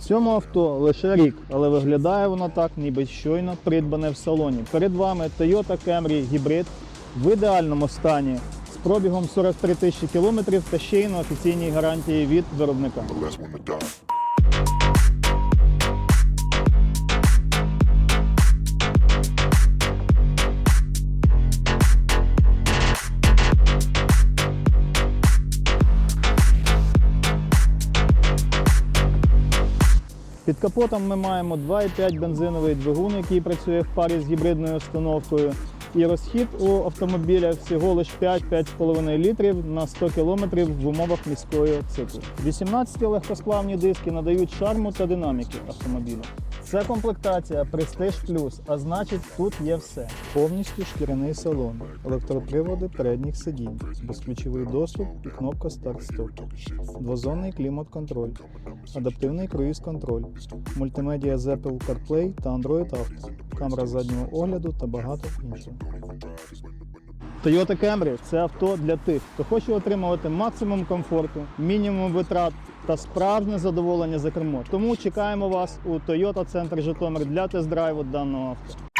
Цьому авто лише рік, але виглядає воно так, ніби щойно придбане в салоні. Перед вами Toyota Camry Hybrid в ідеальному стані з пробігом 43 тисячі кілометрів та ще й на офіційній гарантії від виробника. Під капотом ми маємо 2,5 бензиновий двигун, який працює в парі з гібридною установкою. І розхід у автомобіля всього лише 5-5,5 літрів на 100 км в умовах міської циклу. 18 легкосплавні диски надають шарму та динаміки автомобіля. Це комплектація Prestige Plus, а значить тут є все. Повністю шкіряний салон, електроприводи передніх сидінь, безключовий доступ і кнопка старт-стоп, двозонний клімат-контроль, адаптивний круїз-контроль, мультимедіа з Apple CarPlay та Android Auto, камера заднього огляду та багато іншого. Toyota Camry – це авто для тих, хто хоче отримувати максимум комфорту, мінімум витрат та справжнє задоволення за кермо. Тому чекаємо вас у Toyota Центр Житомир для тест-драйву даного авто.